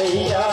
লইয়া